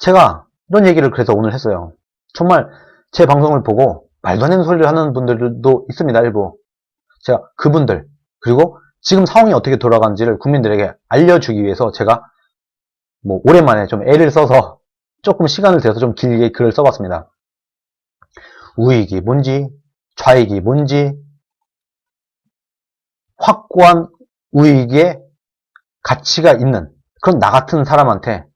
제가 이런 얘기를 그래서 오늘 했어요. 정말 제 방송을 보고 말도 안 되는 소리를 하는 분들도 있습니다, 일부. 제가 그분들, 그리고 지금 상황이 어떻게 돌아가는지를 국민들에게 알려주기 위해서 제가 뭐 오랜만에 좀 애를 써서 조금 시간을 들여서 좀 길게 글을 써봤습니다. 우익이 뭔지, 좌익이 뭔지, 확고한 우익의 가치가 있는 그런 나 같은 사람한테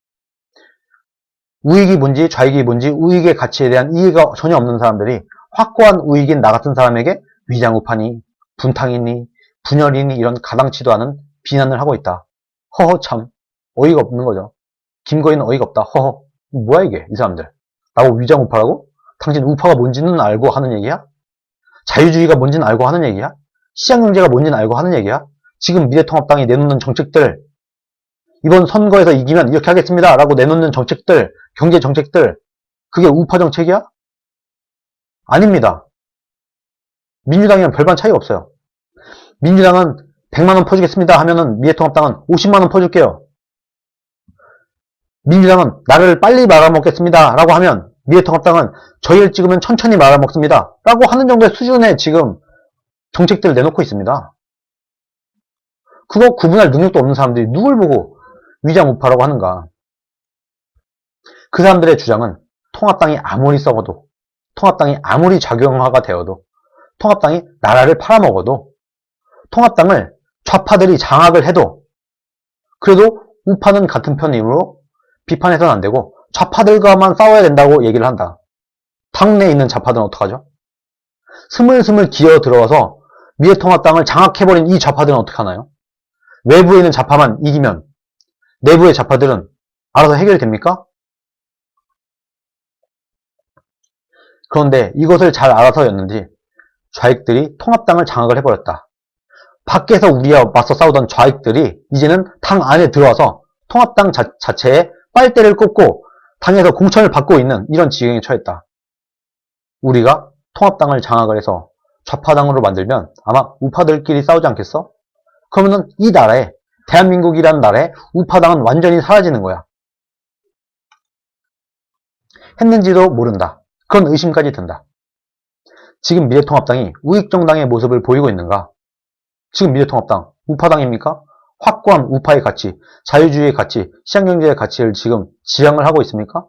우익이 뭔지 좌익이 뭔지 우익의 가치에 대한 이해가 전혀 없는 사람들이 확고한 우익인 나 같은 사람에게 위장우파니 분탕이니 분열이니 이런 가당치도 않은 비난을 하고 있다. 허허 참 어이가 없는 거죠. 김거인은 어이가 없다. 허허 뭐야 이게 이 사람들 라고 위장우파라고? 당신 우파가 뭔지는 알고 하는 얘기야? 자유주의가 뭔지는 알고 하는 얘기야? 시장경제가 뭔지는 알고 하는 얘기야? 지금 미래통합당이 내놓는 정책들 이번 선거에서 이기면 이렇게 하겠습니다 라고 내놓는 정책들 경제 정책들 그게 우파 정책이야? 아닙니다. 민주당이랑 별반 차이가 없어요. 민주당은 100만원 퍼주겠습니다 하면은 미래통합당은 50만원 퍼줄게요. 민주당은 나를 빨리 말아먹겠습니다 라고 하면 미래통합당은 저희를 찍으면 천천히 말아먹습니다 라고 하는 정도의 수준의 지금 정책들을 내놓고 있습니다. 그거 구분할 능력도 없는 사람들이 누굴 보고 위장 우파라고 하는가. 그 사람들의 주장은 통합당이 아무리 썩어도, 통합당이 아무리 작용화가 되어도, 통합당이 나라를 팔아먹어도, 통합당을 좌파들이 장악을 해도, 그래도 우파는 같은 편이므로 비판해서는 안 되고, 좌파들과만 싸워야 된다고 얘기를 한다. 당내에 있는 좌파들은 어떡하죠? 스물스물 기어 들어와서 미래통합당을 장악해버린 이 좌파들은 어떻게 하나요? 외부에 있는 좌파만 이기면 내부의 좌파들은 알아서 해결됩니까? 그런데 이것을 잘 알아서였는지 좌익들이 통합당을 장악을 해버렸다. 밖에서 우리와 맞서 싸우던 좌익들이 이제는 당 안에 들어와서 통합당 자, 자체에 빨대를 꽂고 당에서 공천을 받고 있는 이런 지경에 처했다. 우리가 통합당을 장악을 해서 좌파당으로 만들면 아마 우파들끼리 싸우지 않겠어? 그러면은 이 나라에 대한민국이라는 나라에 우파당은 완전히 사라지는 거야. 했는지도 모른다. 그런 의심까지 든다. 지금 미래통합당이 우익정당의 모습을 보이고 있는가? 지금 미래통합당 우파당입니까? 확고한 우파의 가치, 자유주의의 가치, 시장경제의 가치를 지금 지향을 하고 있습니까?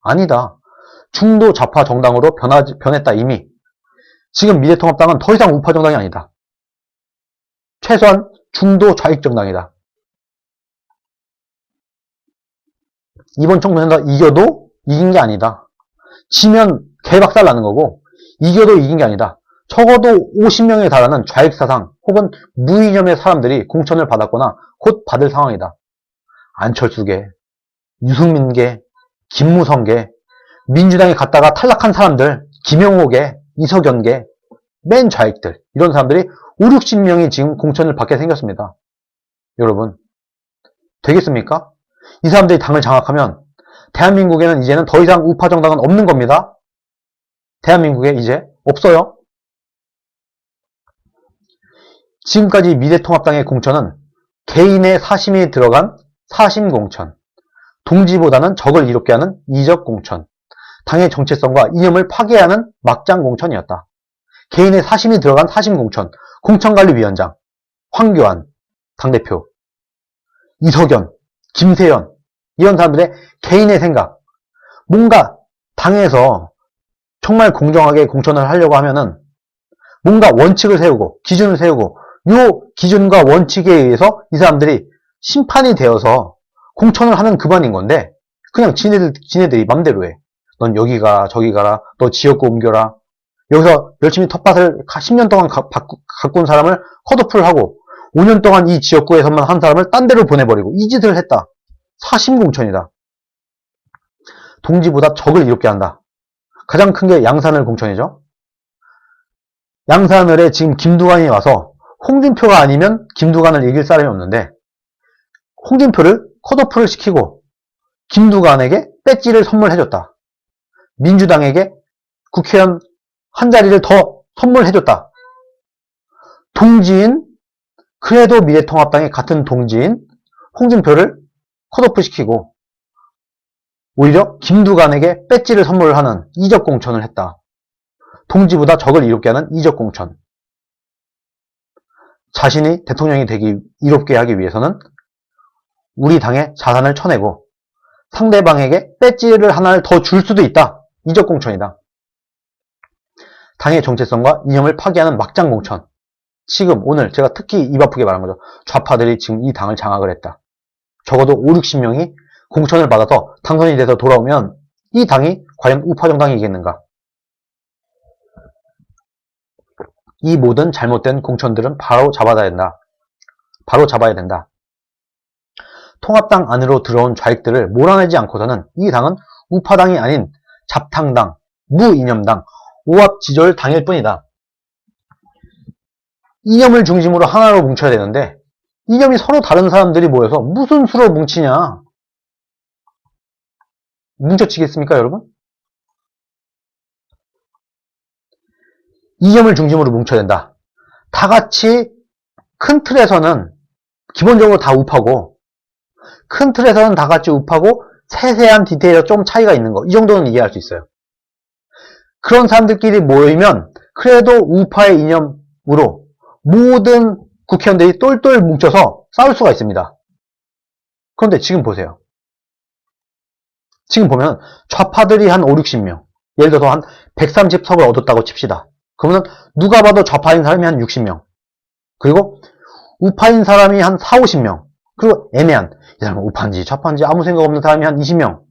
아니다. 중도 좌파 정당으로 변하, 변했다 이미. 지금 미래통합당은 더 이상 우파 정당이 아니다. 최소한 중도 좌익 정당이다. 이번 총선에서 이겨도 이긴 게 아니다. 지면 개박살 나는 거고 이겨도 이긴 게 아니다. 적어도 50명에 달하는 좌익 사상 혹은 무이념의 사람들이 공천을 받았거나 곧 받을 상황이다. 안철수계, 유승민계, 김무성계, 민주당에 갔다가 탈락한 사람들, 김영호계, 이석연계, 맨 좌익들 이런 사람들이 5, 60명이 지금 공천을 받게 생겼습니다. 여러분 되겠습니까? 이 사람들이 당을 장악하면 대한민국에는 이제는 더 이상 우파 정당은 없는 겁니다. 대한민국에 이제 없어요. 지금까지 미래통합당의 공천은 개인의 사심이 들어간 사심공천, 동지보다는 적을 이롭게 하는 이적 공천, 당의 정체성과 이념을 파괴하는 막장 공천이었다. 개인의 사심이 들어간 사심 공천, 공천관리위원장, 황교안 당대표, 이석연, 김세연 이런 사람들의 개인의 생각, 뭔가 당에서 정말 공정하게 공천을 하려고 하면은 뭔가 원칙을 세우고 기준을 세우고 요 기준과 원칙에 의해서 이 사람들이 심판이 되어서 공천을 하는 그만인 건데 그냥 지네들, 지네들이 맘대로 해. 넌 여기 가라 저기 가라 너 지역구 옮겨라 여기서 열심히 텃밭을 10년 동안 가, 온 사람을 컷오프를 하고 5년 동안 이 지역구에서만 한 사람을 딴 데로 보내버리고 이 짓을 했다. 사심공천이다. 동지보다 적을 이롭게 한다. 가장 큰 게 양산을 공천이죠. 양산을에 지금 김두관이 와서 홍준표가 아니면 김두관을 이길 사람이 없는데 홍준표를 컷오프를 시키고 김두관에게 배지를 선물해줬다. 민주당에게 국회의원 한 자리를 더 선물해줬다. 동지인, 그래도 미래통합당의 같은 동지인 홍준표를 컷오프 시키고 오히려 김두관에게 배지를 선물하는 이적 공천을 했다. 동지보다 적을 이롭게 하는 이적 공천. 자신이 대통령이 되기 이롭게 하기 위해서는 우리 당의 자산을 쳐내고 상대방에게 배지를 하나를 더 줄 수도 있다. 이적 공천이다. 당의 정체성과 이념을 파괴하는 막장 공천. 지금 오늘 제가 특히 입 아프게 말한 거죠. 좌파들이 지금 이 당을 장악을 했다. 적어도 5, 60명이 공천을 받아서 당선이 돼서 돌아오면 이 당이 과연 우파 정당이겠는가? 이 모든 잘못된 공천들은 바로 잡아야 된다. 바로 잡아야 된다. 통합당 안으로 들어온 좌익들을 몰아내지 않고서는 이 당은 우파당이 아닌 잡탕당, 무이념당, 오합지졸 당일 뿐이다. 이념을 중심으로 하나로 뭉쳐야 되는데 이념이 서로 다른 사람들이 모여서 무슨 수로 뭉치냐? 뭉쳐치겠습니까, 여러분? 이념을 중심으로 뭉쳐야 된다. 다 같이 큰 틀에서는 기본적으로 다 우파고 큰 틀에서는 다 같이 우파고 세세한 디테일에 좀 차이가 있는 거. 이 정도는 이해할 수 있어요. 그런 사람들끼리 모이면 그래도 우파의 이념으로 모든 국회의원들이 똘똘 뭉쳐서 싸울 수가 있습니다. 그런데 지금 보세요. 지금 보면 좌파들이 한 5, 60명, 예를 들어서 한 130석을 얻었다고 칩시다. 그러면 누가 봐도 좌파인 사람이 한 60명, 그리고 우파인 사람이 한 4, 50명, 그리고 애매한, 이 사람은 우파인지 좌파인지 아무 생각 없는 사람이 한 20명,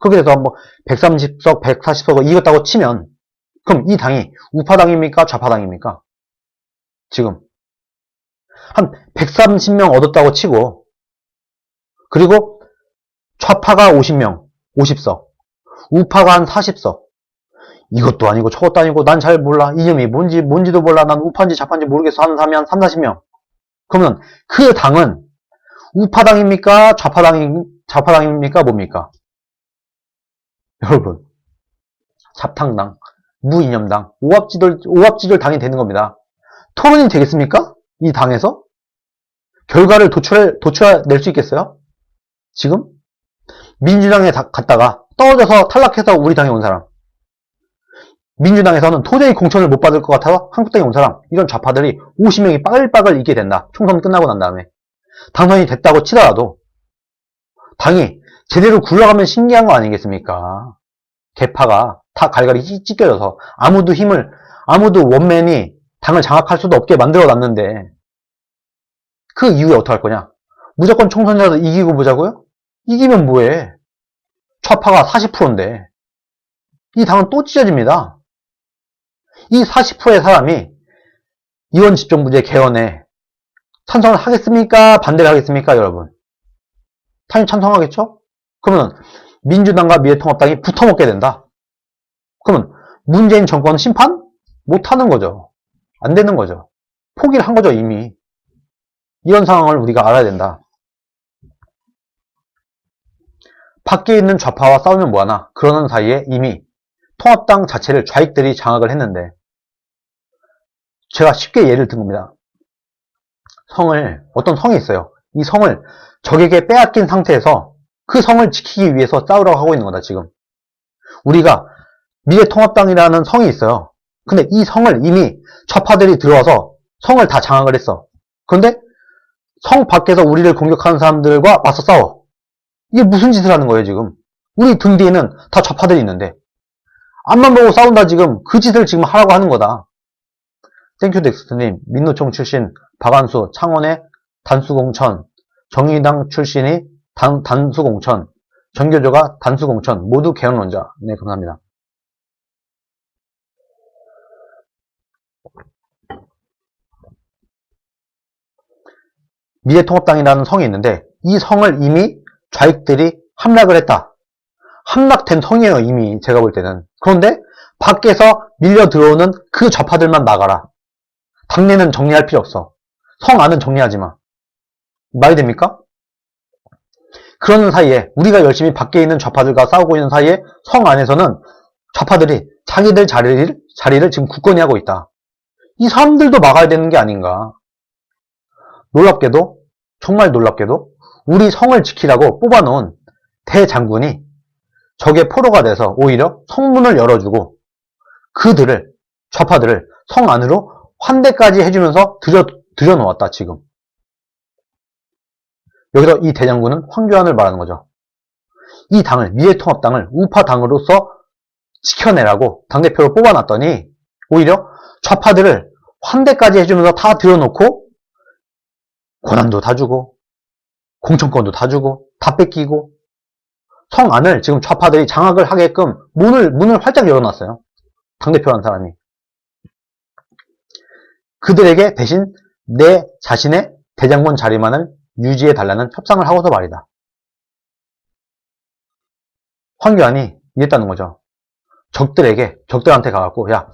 그렇게 돼서 뭐 130석, 140석을 이겼다고 치면 그럼 이 당이 우파당입니까? 좌파당입니까? 지금 한 130명 얻었다고 치고 그리고 좌파가 50명, 50석 우파가 한 40석 이것도 아니고 저것도 아니고 난 잘 몰라 이념이 뭔지 뭔지도 몰라 난 우파인지 좌파인지 모르겠어 하는 사람이 한 3, 40명 그러면 그 당은 우파당입니까? 좌파당, 좌파당입니까? 뭡니까? 여러분, 잡탕당, 무이념당, 오합지졸, 오합지졸 당이 되는 겁니다. 토론이 되겠습니까? 이 당에서? 결과를 도출, 도출낼 수 있겠어요? 지금? 민주당에 다- 갔다가 떨어져서 탈락해서 우리 당에 온 사람. 민주당에서는 도저히 공천을 못 받을 것 같아서 한국당에 온 사람. 이런 좌파들이 50명이 빠글빠글 있게 된다. 총선 끝나고 난 다음에. 당선이 됐다고 치더라도 당이 제대로 굴러가면 신기한 거 아니겠습니까? 개파가 다 갈갈이 찢- 찢겨져서 아무도 힘을 아무도 원맨이 당을 장악할 수도 없게 만들어 놨는데 그 이후에 어떻게 할 거냐? 무조건 총선이라도 이기고 보자고요? 이기면 뭐해? 좌파가 40%인데 이 당은 또 찢어집니다. 이 40%의 사람이 이원 집정부제 개헌에 찬성을 하겠습니까? 반대를 하겠습니까? 여러분. 당연히 찬성하겠죠? 그러면 민주당과 미래통합당이 붙어먹게 된다. 그러면 문재인 정권 심판? 못하는 거죠. 안 되는 거죠. 포기를 한 거죠, 이미. 이런 상황을 우리가 알아야 된다. 밖에 있는 좌파와 싸우면 뭐하나? 그러는 사이에 이미 통합당 자체를 좌익들이 장악을 했는데 제가 쉽게 예를 든 겁니다. 성을 어떤 성이 있어요. 이 성을 적에게 빼앗긴 상태에서 그 성을 지키기 위해서 싸우라고 하고 있는 거다 지금. 우리가 미래통합당이라는 성이 있어요. 근데 이 성을 이미 좌파들이 들어와서 성을 다 장악을 했어. 그런데 성 밖에서 우리를 공격하는 사람들과 맞서 싸워. 이게 무슨 짓을 하는 거예요 지금? 우리 등 뒤에는 다 좌파들이 있는데 앞만 보고 싸운다 지금 그 짓을 지금 하라고 하는 거다. 땡큐 덱스트님, 민노총 출신 박안수, 창원의 단수공천, 정의당 출신이 단, 단수공천, 정교조가 단수공천, 모두 개헌론자. 네, 감사합니다. 미래통합당이라는 성이 있는데 이 성을 이미 좌익들이 함락을 했다. 함락된 성이에요, 이미 제가 볼 때는. 그런데 밖에서 밀려 들어오는 그 좌파들만 나가라. 당내는 정리할 필요 없어. 성 안은 정리하지 마. 말이 됩니까? 그러는 사이에 우리가 열심히 밖에 있는 좌파들과 싸우고 있는 사이에 성 안에서는 좌파들이 자기들 자리를 자리를 지금 굳건히 하고 있다. 이 사람들도 막아야 되는 게 아닌가. 놀랍게도 정말 놀랍게도 우리 성을 지키라고 뽑아놓은 대장군이 적의 포로가 돼서 오히려 성문을 열어주고 그들을 좌파들을 성 안으로 환대까지 해주면서 들여 들여놓았다 지금. 여기서 이 대장군은 황교안을 말하는 거죠. 이 당을 미래통합당을 우파 당으로서 지켜내라고 당대표로 뽑아놨더니 오히려 좌파들을 환대까지 해주면서 다 들여놓고 권한도 다 주고 공천권도 다 주고 다 뺏기고 성 안을 지금 좌파들이 장악을 하게끔 문을 문을 활짝 열어놨어요. 당대표라는 사람이 그들에게 대신 내 자신의 대장군 자리만을 유지해 달라는 협상을 하고서 말이다. 황교안이 이랬다는 거죠. 적들에게 적들한테 가갖고 야,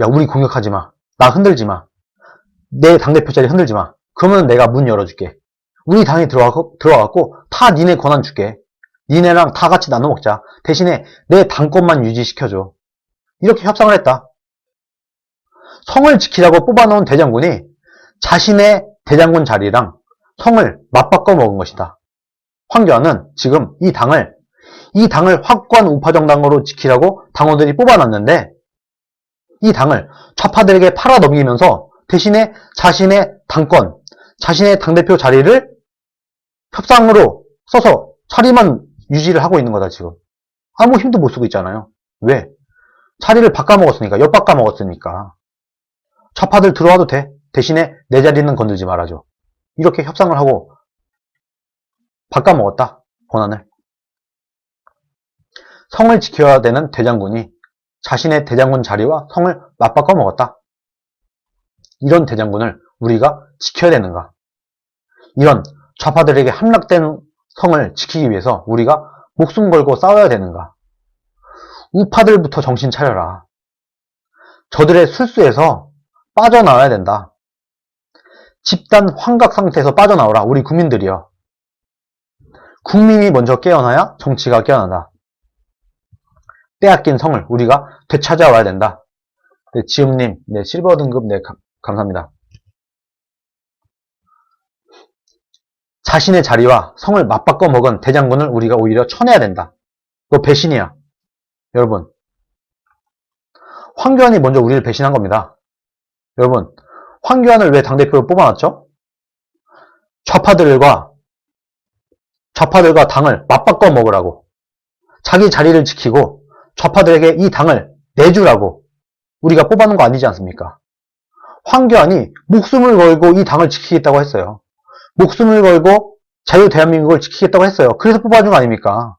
야 우리 공격하지 마, 나 흔들지 마, 내 당대표 자리 흔들지 마. 그러면 내가 문 열어줄게. 우리 당에 들어가고 들어가갖고 다 니네 권한 줄게. 니네랑 다 같이 나눠 먹자. 대신에 내 당권만 유지시켜줘. 이렇게 협상을 했다. 성을 지키라고 뽑아놓은 대장군이 자신의 대장군 자리랑 성을 맞바꿔 먹은 것이다. 황교안은 지금 이 당을 이 당을 확고한 우파 정당으로 지키라고 당원들이 뽑아놨는데 이 당을 좌파들에게 팔아 넘기면서 대신에 자신의 당권, 자신의 당대표 자리를 협상으로 써서 자리만 유지를 하고 있는 거다 지금. 아무 힘도 못 쓰고 있잖아요. 왜? 자리를 바꿔먹었으니까, 엿바꿔먹었으니까. 좌파들 들어와도 돼. 대신에 내 자리는 건들지 말아줘. 이렇게 협상을 하고 바꿔먹었다. 권한을. 성을 지켜야 되는 대장군이 자신의 대장군 자리와 성을 맞바꿔 먹었다. 이런 대장군을 우리가 지켜야 되는가? 이런 좌파들에게 함락된 성을 지키기 위해서 우리가 목숨 걸고 싸워야 되는가? 우파들부터 정신 차려라. 저들의 술수에서 빠져나와야 된다. 집단 환각 상태에서 빠져나오라. 우리 국민들이요. 국민이 먼저 깨어나야 정치가 깨어난다. 빼앗긴 성을 우리가 되찾아와야 된다. 네, 지음님, 네, 실버 등급, 네, 가- 감사합니다. 자신의 자리와 성을 맞바꿔 먹은 대장군을 우리가 오히려 쳐내야 된다. 이거 배신이야. 여러분. 황교안이 먼저 우리를 배신한 겁니다. 여러분, 황교안을 왜 당대표로 뽑아놨죠? 좌파들과, 좌파들과 당을 맞바꿔 먹으라고. 자기 자리를 지키고 좌파들에게 이 당을 내주라고 우리가 뽑아놓은 거 아니지 않습니까? 황교안이 목숨을 걸고 이 당을 지키겠다고 했어요. 목숨을 걸고 자유 대한민국을 지키겠다고 했어요. 그래서 뽑아준 거 아닙니까?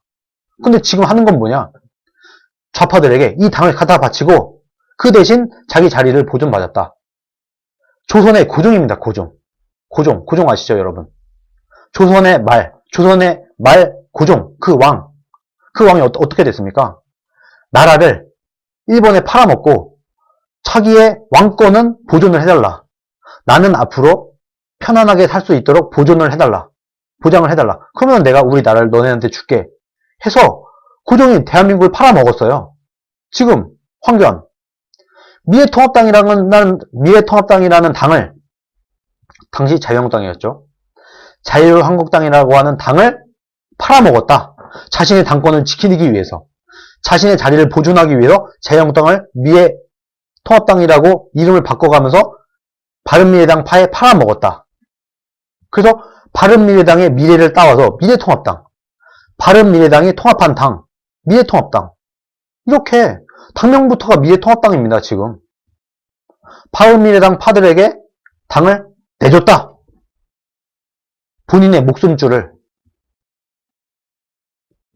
근데 지금 하는 건 뭐냐? 좌파들에게 이 당을 갖다 바치고 그 대신 자기 자리를 보존받았다. 조선의 고종입니다. 고종. 고종. 고종 아시죠, 여러분? 조선의 말. 조선의 말 고종. 그 왕. 그 왕이 어, 어떻게 됐습니까? 나라를 일본에 팔아먹고 자기의 왕권은 보존을 해달라. 나는 앞으로 편안하게 살 수 있도록 보존을 해달라. 보장을 해달라. 그러면 내가 우리 나라를 너네한테 줄게. 해서 고종이 대한민국을 팔아먹었어요. 지금 황교안 미래통합당이라는 미래통합당이라는 당을 당시 자유한국당이었죠. 자유한국당이라고 하는 당을 팔아먹었다. 자신의 당권을 지키기 위해서 자신의 자리를 보존하기 위해서 자유한국당을 미래통합당이라고 이름을 바꿔가면서 바른미래당 파에 팔아먹었다. 그래서 바른미래당의 미래를 따와서 미래통합당, 바른미래당이 통합한 당, 미래통합당. 이렇게 당명부터가 미래통합당입니다, 지금. 바른미래당 파들에게 당을 내줬다. 본인의 목숨줄을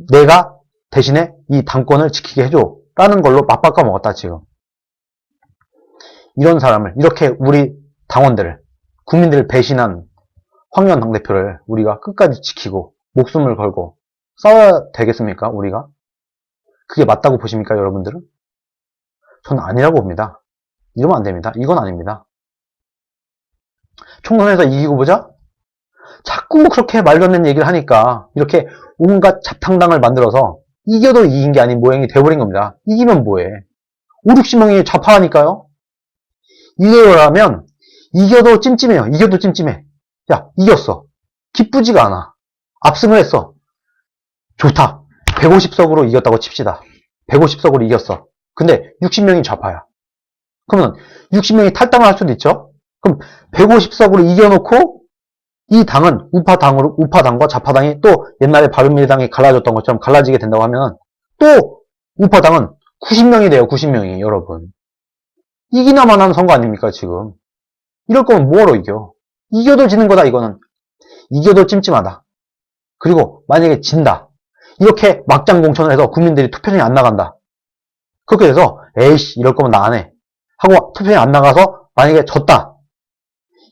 내가 대신에 이 당권을 지키게 해줘. 라는 걸로 맞바꿔 먹었다, 지금. 이런 사람을, 이렇게 우리 당원들을, 국민들을 배신한 황교안 당대표를 우리가 끝까지 지키고, 목숨을 걸고, 싸워야 되겠습니까, 우리가? 그게 맞다고 보십니까, 여러분들은? 저는 아니라고 봅니다. 이러면 안 됩니다. 이건 아닙니다. 총선에서 이기고 보자? 자꾸 그렇게 말도 안 되는 얘기를 하니까 이렇게 온갖 잡탕당을 만들어서 이겨도 이긴 게 아닌 모양이 돼버린 겁니다. 이기면 뭐해? 5, 60명이 좌파하니까요. 이겨라면 이겨도 찜찜해요. 이겨도 찜찜해. 야, 이겼어. 기쁘지가 않아. 압승을 했어. 좋다. 150석으로 이겼다고 칩시다. 150석으로 이겼어. 근데 60명이 좌파야. 그러면 60명이 탈당을 할 수도 있죠? 그럼 150석으로 이겨놓고 이 당은 우파당으로, 우파당과 좌파당이 또 옛날에 바른미래당이 갈라졌던 것처럼 갈라지게 된다고 하면 또 우파당은 90명이 돼요, 90명이, 여러분. 이기나만 하는 선거 아닙니까, 지금. 이럴 거면 뭐하러 이겨? 이겨도 지는 거다, 이거는. 이겨도 찜찜하다. 그리고 만약에 진다. 이렇게 막장 공천을 해서 국민들이 투표장에 안 나간다. 그렇게 돼서 에이씨 이럴 거면 나 안 해. 하고 투표장에 안 나가서 만약에 졌다.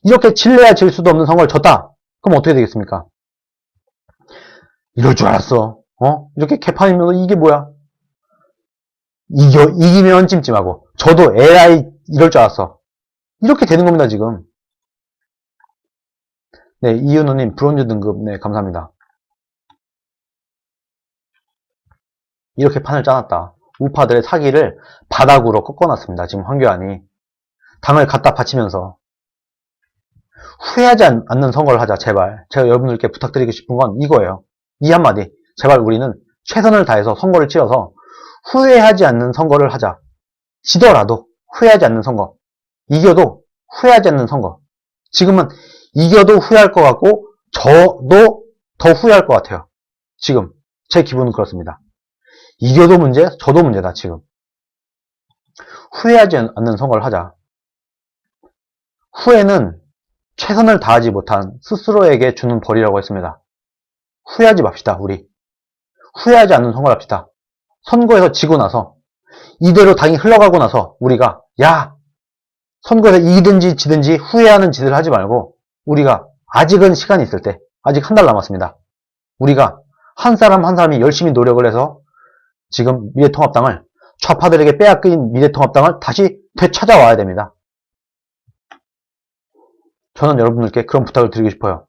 이렇게 질래야 질 수도 없는 선거를 졌다. 그럼 어떻게 되겠습니까? 이럴 줄 알았어. 어? 이렇게 개판이면 이게 뭐야? 이겨, 이기면 찜찜하고 저도 에라이 이럴 줄 알았어. 이렇게 되는 겁니다, 지금. 네, 이윤호님 브론즈 등급 네 감사합니다. 이렇게 판을 짜놨다. 우파들의 사기를 바닥으로 꺾어놨습니다. 지금 황교안이 당을 갖다 바치면서 후회하지 않- 않는 선거를 하자 제발. 제가 여러분들께 부탁드리고 싶은 건 이거예요. 이 한마디. 제발 우리는 최선을 다해서 선거를 치러서 후회하지 않는 선거를 하자. 지더라도 후회하지 않는 선거. 이겨도 후회하지 않는 선거. 지금은 이겨도 후회할 것 같고 저도 더 후회할 것 같아요. 지금 제 기분은 그렇습니다. 이겨도 문제, 저도 문제다 지금. 후회하지 않- 않는 선거를 하자. 후회는 최선을 다하지 못한 스스로에게 주는 벌이라고 했습니다. 후회하지 맙시다, 우리. 후회하지 않는 선거를 합시다. 선거에서 지고 나서 이대로 당이 흘러가고 나서 우리가 야 선거에서 이기든지 지든지 후회하는 짓을 하지 말고 우리가 아직은 시간이 있을 때 아직 한 달 남았습니다. 우리가 한 사람 한 사람이 열심히 노력을 해서 지금 미래통합당을 좌파들에게 빼앗긴 미래통합당을 다시 되찾아와야 됩니다. 저는 여러분들께 그런 부탁을 드리고 싶어요.